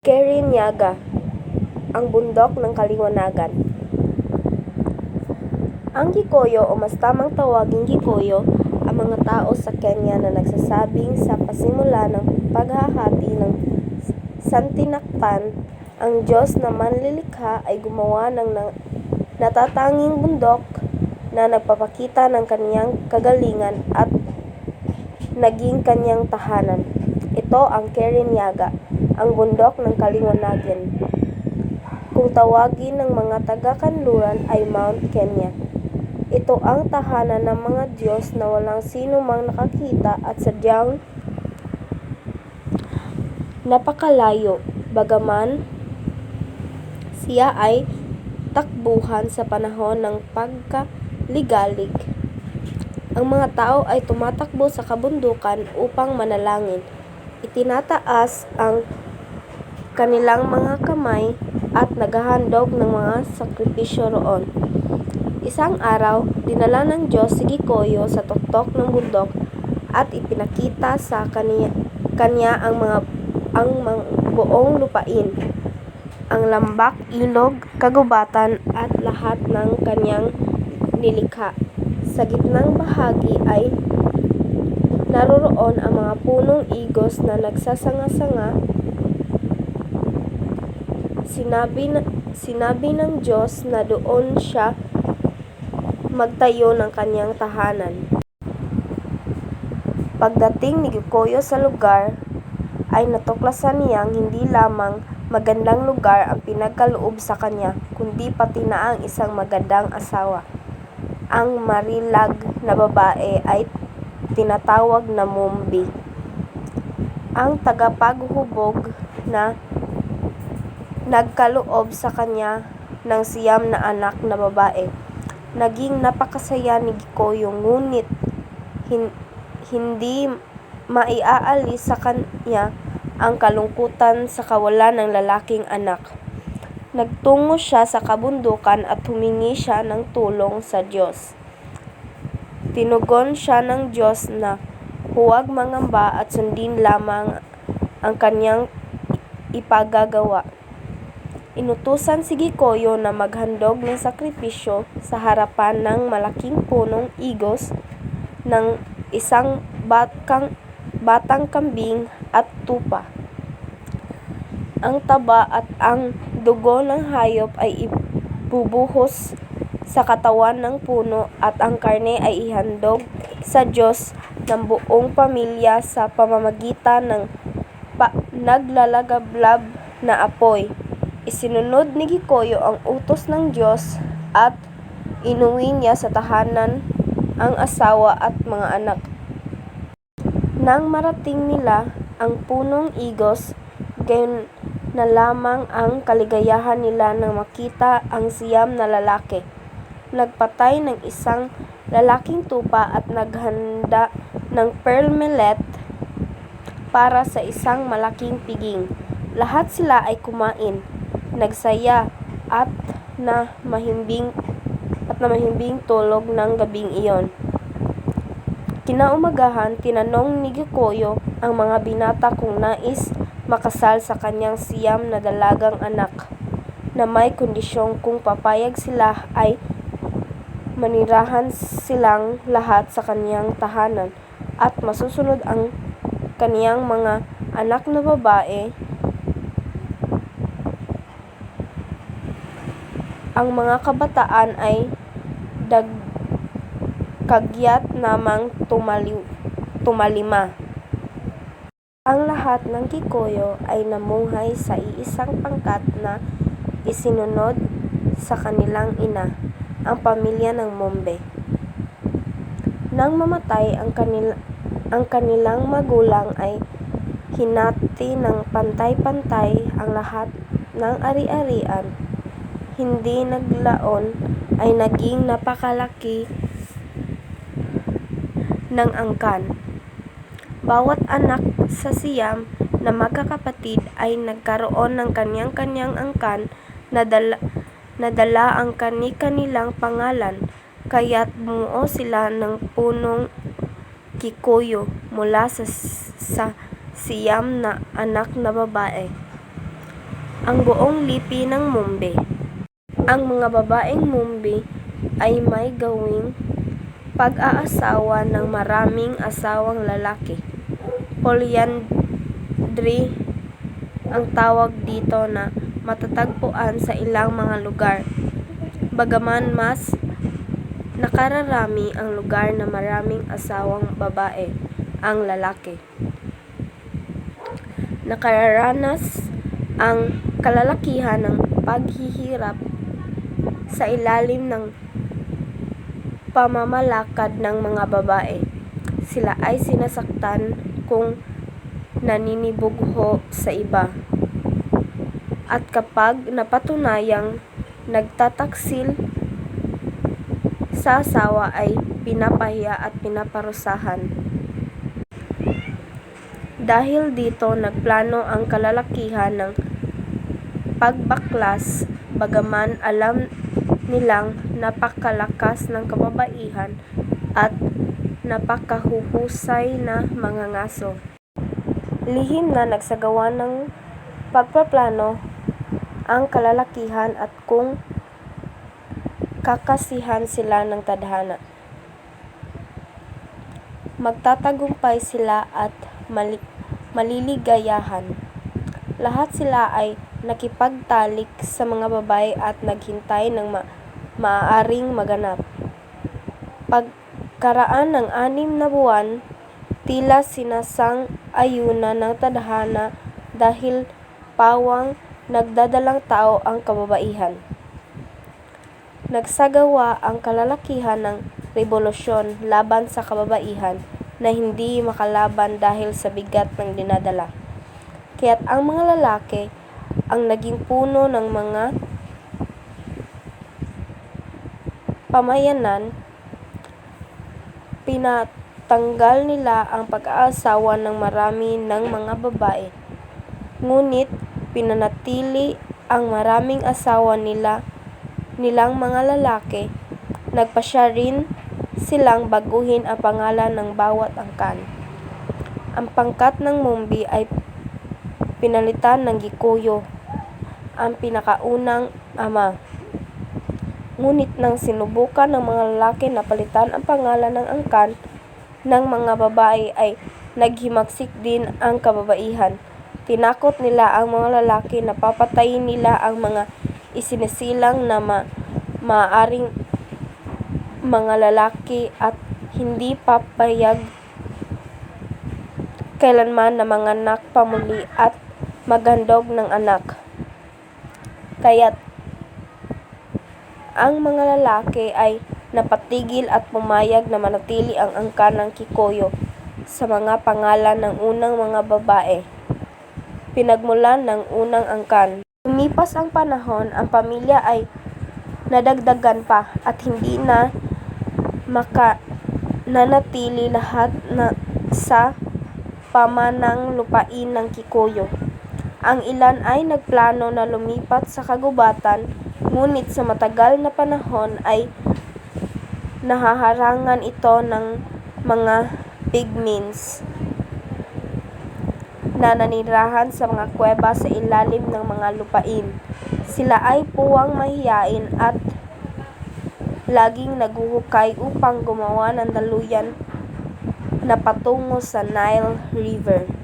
Kirinyaga, ang bundok ng kaliwanagan. Ang Gikoyo o mas tamang tawaging Gikoyo, ang mga tao sa Kenya na nagsasabing sa pasimula ng paghahati ng santinakpan, ang Diyos na manlilikha ay gumawa ng na- natatanging bundok na nagpapakita ng kaniyang kagalingan at naging kanyang tahanan. Ito ang Kirinyaga, ang bundok ng kaliwanagan. Kung tawagin ng mga taga-kanluran ay Mount Kenya. Ito ang tahanan ng mga Diyos na walang sino mang nakakita at sadyang napakalayo. Bagaman siya ay takbuhan sa panahon ng pagkaligalig. Ang mga tao ay tumatakbo sa kabundukan upang manalangin. Itinataas ang kanilang mga kamay at naghahandog ng mga sakripisyo roon. Isang araw, dinala ng Diyos si Gikoyo sa tuktok ng bundok at ipinakita sa kanya, kanya ang mga ang mga buong lupain, ang lambak, ilog, kagubatan at lahat ng kanyang nilikha. Sa gitnang bahagi ay naroroon ang mga punong igos na nagsasanga-sanga. Sinabi, na, sinabi ng Diyos na doon siya magtayo ng kanyang tahanan. Pagdating ni Gikoyo sa lugar, ay natuklasan niyang hindi lamang magandang lugar ang pinagkaloob sa kanya, kundi pati na ang isang magandang asawa. Ang marilag na babae ay tinatawag na Mumbi. Ang tagapaghubog na nagkaloob sa kanya ng siyam na anak na babae. Naging napakasaya ni Gikoyo ngunit hin- hindi maiaalis sa kanya ang kalungkutan sa kawalan ng lalaking anak. Nagtungo siya sa kabundukan at humingi siya ng tulong sa Diyos. Tinugon siya ng Diyos na huwag mangamba at sundin lamang ang kanyang ipagagawa. Inutusan si Gikoyo na maghandog ng sakripisyo sa harapan ng malaking punong igos ng isang batang, batang kambing at tupa. Ang taba at ang dugo ng hayop ay ibubuhos sa katawan ng puno at ang karne ay ihandog sa Diyos ng buong pamilya sa pamamagitan ng pa- naglalagablab na apoy. Isinunod ni Gikoyo ang utos ng Diyos at inuwi niya sa tahanan ang asawa at mga anak. Nang marating nila ang punong igos, gayon na lamang ang kaligayahan nila nang makita ang siyam na lalaki. Nagpatay ng isang lalaking tupa at naghanda ng pearl millet para sa isang malaking piging. Lahat sila ay kumain, nagsaya at na mahimbing at na mahimbing tulog ng gabing iyon. Kinaumagahan, tinanong ni Gikoyo ang mga binata kung nais makasal sa kanyang siyam na dalagang anak na may kondisyong kung papayag sila ay manirahan silang lahat sa kanyang tahanan at masusunod ang kaniyang mga anak na babae ang mga kabataan ay dagkagyat namang tumaliw, tumalima. Ang lahat ng Kikoyo ay namuhay sa iisang pangkat na isinunod sa kanilang ina, ang pamilya ng Mombe. Nang mamatay ang, kanil ang kanilang magulang ay hinati ng pantay-pantay ang lahat ng ari-arian. Hindi naglaon ay naging napakalaki ng angkan. Bawat anak sa siyam na magkakapatid ay nagkaroon ng kanyang-kanyang angkan na dala, na dala ang kani-kanilang pangalan, kaya't bumuo sila ng punong Kikoyo mula sa, sa siyam na anak na babae. ang buong lipi ng Mumbi. Ang mga babaeng Mumbi ay may gawing pag-aasawa ng maraming asawang lalaki. Polyandry ang tawag dito na matatagpuan sa ilang mga lugar. Bagaman mas nakararami ang lugar na maraming asawang babae ang lalaki. Nakararanas ang kalalakihan ng paghihirap sa ilalim ng pamamalakad ng mga babae. Sila ay sinasaktan kung naninibugho sa iba. At kapag napatunayang nagtataksil sa asawa ay pinapahiya at pinaparusahan. Dahil dito nagplano ang kalalakihan ng pagbaklas bagaman alam nilang napakalakas ng kababaihan at napakahuhusay na mga ngaso. Lihim na nagsagawa ng pagpaplano ang kalalakihan at kung kakasihan sila ng tadhana. Magtatagumpay sila at mali- maliligayahan. Lahat sila ay nakipagtalik sa mga babae at naghintay ng ma- maaaring maganap. Pagkaraan ng anim na buwan, tila sinasang ayuna ng tadhana dahil pawang nagdadalang tao ang kababaihan. Nagsagawa ang kalalakihan ng rebolusyon laban sa kababaihan na hindi makalaban dahil sa bigat ng dinadala. Kaya't ang mga lalaki ang naging puno ng mga pamayanan, pinatanggal nila ang pag-aasawa ng marami ng mga babae. Ngunit pinanatili ang maraming asawa nila nilang mga lalaki. Nagpasya rin silang baguhin ang pangalan ng bawat angkan. Ang pangkat ng Mumbi ay pinalitan ng Gikuyo, ang pinakaunang ama. Ngunit nang sinubukan ng mga lalaki na palitan ang pangalan ng angkan ng mga babae ay naghimagsik din ang kababaihan. Tinakot nila ang mga lalaki na papatayin nila ang mga isinisilang na ma maaaring mga lalaki at hindi papayag kailanman na manganak pa muli at maghandog ng anak. Kaya't ang mga lalaki ay napatigil at pumayag na manatili ang angkan ng Kikoyo sa mga pangalan ng unang mga babae. Pinagmulan ng unang angkan. Lumipas ang panahon, ang pamilya ay nadagdagan pa at hindi na maka nanatili lahat na sa pamanang lupain ng Kikoyo. Ang ilan ay nagplano na lumipat sa kagubatan, ngunit sa matagal na panahon ay nahaharangan ito ng mga pigments na nanirahan sa mga kuweba sa ilalim ng mga lupain. Sila ay puwang mahiyain at laging naguhukay upang gumawa ng daluyan na patungo sa Nile River.